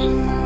Amen.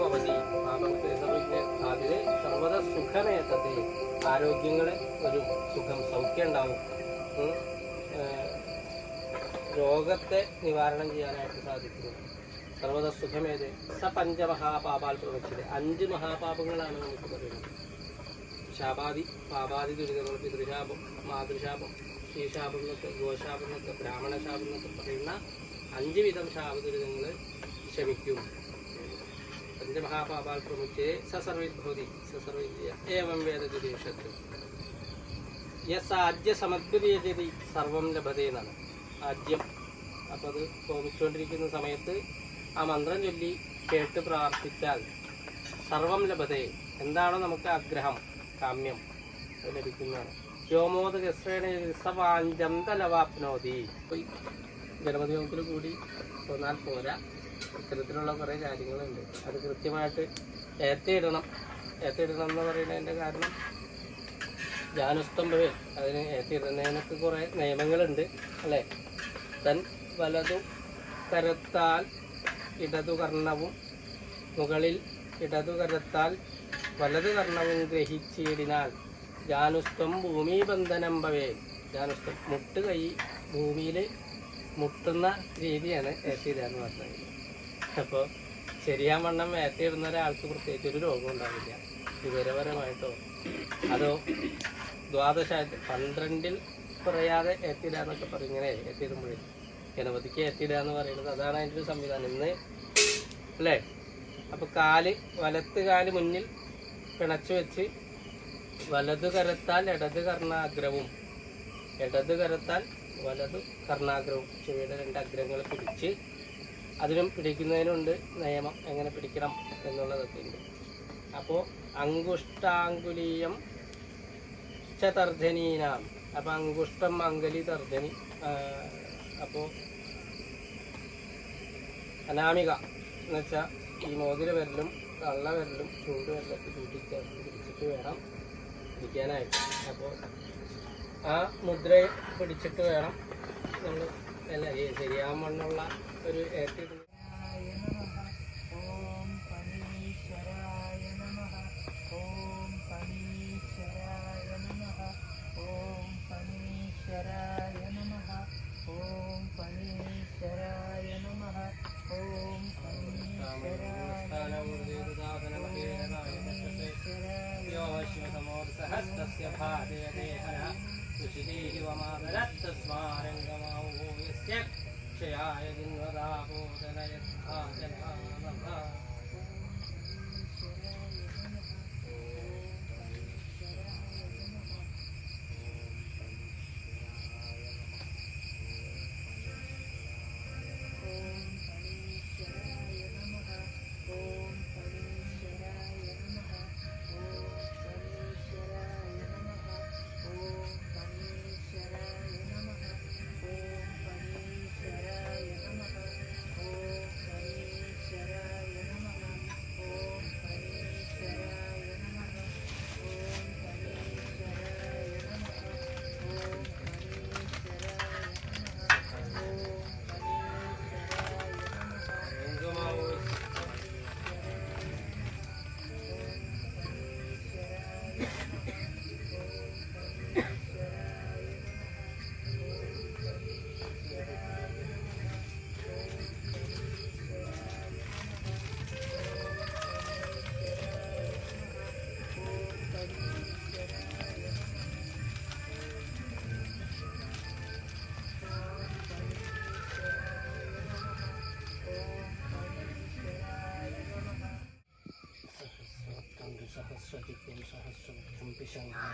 പാപങ്ങൾക്ക് സർവജ്ഞ അതിൽ സർവത സുഖമേത്തത് ആരോഗ്യങ്ങൾ ഒരു സുഖം സൗഖ്യം ഉണ്ടാവും. രോഗത്തെ നിവാരണം ചെയ്യാനായിട്ട് സാധിക്കുന്നു. സർവത സുഖമേത് സ പഞ്ചമഹാപാപാൽ പ്രവച്ചത് അഞ്ച് മഹാപാപങ്ങളാണ് നമുക്ക് പറയുന്നത്. ശാപാതി പാപാതി ദുരിതങ്ങൾ പിതൃശാപം മാതൃശാപം ശ്രീശാപം എന്നൊക്കെ ഗോശാപം എന്നൊക്കെ ബ്രാഹ്മണശാപം എന്നൊക്കെ പറയുന്ന അഞ്ച് വിധം ശാപ ദുരിതങ്ങൾ പ്രമുഖ്യേ സസർവിഭൂതി സസർവിദ്യ ഏവം വേദതിരീഷത്ത് യസ് ആദ്യ സമദ്വിതീയതി സർവം ലഭതേ എന്നാണ് ആദ്യം അപ്പം അത് ഹോമിച്ചുകൊണ്ടിരിക്കുന്ന സമയത്ത് ആ മന്ത്രം ചൊല്ലി കേട്ട് പ്രാർത്ഥിച്ചാൽ സർവം ലഭതേ എന്താണോ നമുക്ക് ആഗ്രഹം കാമ്യം ലഭിക്കുന്നതാണ്। വ്യോമോദകശ്രേണവാഞ്ചം തലവാപ്നോതി। ഗണപതി ഹോമത്തിൽ കൂടി തോന്നാൽ പോരാ। ഇത്തരത്തിലുള്ള കുറേ കാര്യങ്ങളുണ്ട്. അത് കൃത്യമായിട്ട് ഏത്തയിടണം ഏത്തയിടണം എന്ന് പറയുന്നതിന്റെ കാരണം ജാനുസ്തംഭവേ അതിന് ഏത്തയിടുന്നതിനൊക്കെ കുറേ നിയമങ്ങളുണ്ട് അല്ലേ? തൻ വലതു കരത്താൽ ഇടതു കർണവും മുകളിൽ ഇടതു കരത്താൽ വലതു കർണവും ഗ്രഹിച്ചിടിനാൽ ജാനുസ്തം ഭൂമിബന്ധനം ഭവേ ജാനുസ്തം മുട്ട് കൈ ഭൂമിയിൽ മുട്ടുന്ന രീതിയാണ് ഏത്തിയിടുക എന്ന് പറഞ്ഞത്. അപ്പോൾ ശരിയാൻ വണ്ണം ഏത്തിയിടുന്ന ഒരാൾക്ക് പ്രത്യേകിച്ച് ഒരു രോഗം ഉണ്ടാവില്ല. വിവരപരമായിട്ടോ? അതോ ദ്വാദശ പന്ത്രണ്ടിൽ പറയാതെ ഏത്തിടുക എന്നൊക്കെ പറയും ഇങ്ങനെ എത്തിയിടുമ്പോഴേ ഗണപതിക്ക് എത്തിയിടുക എന്ന് പറയുന്നത് അതാണ് അതിന്റെ ഒരു സംവിധാനം. ഇന്ന് അല്ലേ? അപ്പോൾ കാൽ വലത്ത് കാൽ മുന്നിൽ പിണച്ചു വെച്ച് വലതു കരത്താൽ ഇടത് കർണാഗ്രവും ഇടത് കരത്താൽ വലതു കർണാഗ്രവും ചെവിയുടെ രണ്ട് അഗ്രങ്ങൾ പിടിച്ച് അതിനും പിടിക്കുന്നതിനുണ്ട് നിയമം എങ്ങനെ പിടിക്കണം എന്നുള്ളതൊക്കെ ഉണ്ട്. അപ്പോൾ അങ്കുഷ്ടാങ്കുലീയം ച തർദ്ധനീനാം അപ്പോൾ അങ്കുഷ്ടം അങ്കലി തർദ്ധനി അപ്പോൾ അനാമിക എന്ന് വെച്ചാൽ ഈ മോതിര വിരലും കള്ള വിരലും ചൂട് വരലൊക്കെ കൂട്ടിച്ചേർത്ത് പിടിച്ചിട്ട് വേണം പിടിക്കാനായിട്ട്. അപ്പോൾ ആ മുദ്രയെ പിടിച്ചിട്ട് വേണം നമ്മൾ അല്ല ഈ ശരിയാൻ മണ്ണുള്ള ഒരു ഏറ്റിടുന്ന ഓം പനീശ്വരായ જય సహస్రతిత్యం సహస్రవృక్షం పిశంగం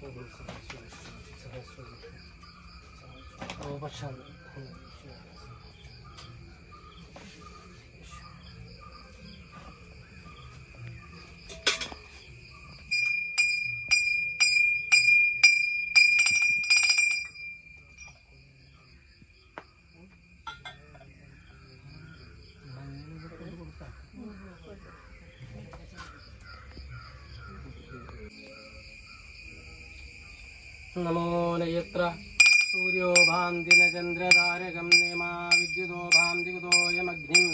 సహస్రవృక్షం సహస్రవృక్షం సహస్రవృక్షం नमो न यत्र सूर्यो भान्ति न चन्द्रतारकं नेमा विद्युतो भान्ति कुतो यमग्निं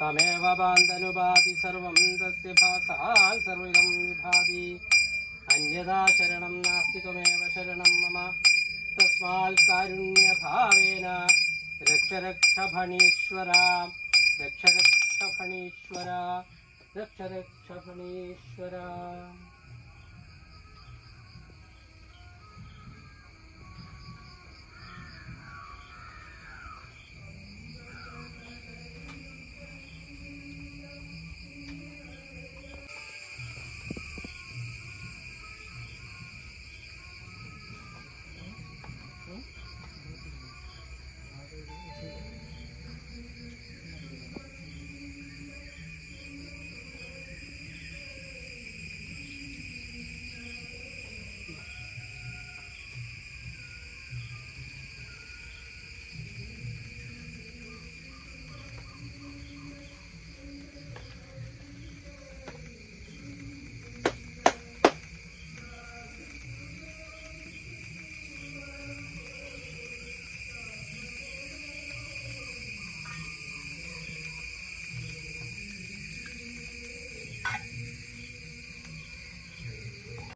तमेव भान्तनुभाति सर्वं तस्य भासाल् सर्वं विभाति। अन्यथा शरणं नास्ति त्वमेव शरणं मम। तस्मात् कारुण्यभावेन रक्ष रक्षफणीश्वरा रक्ष रक्षफणीश्वरा रक्ष रक्षफणीश्वरा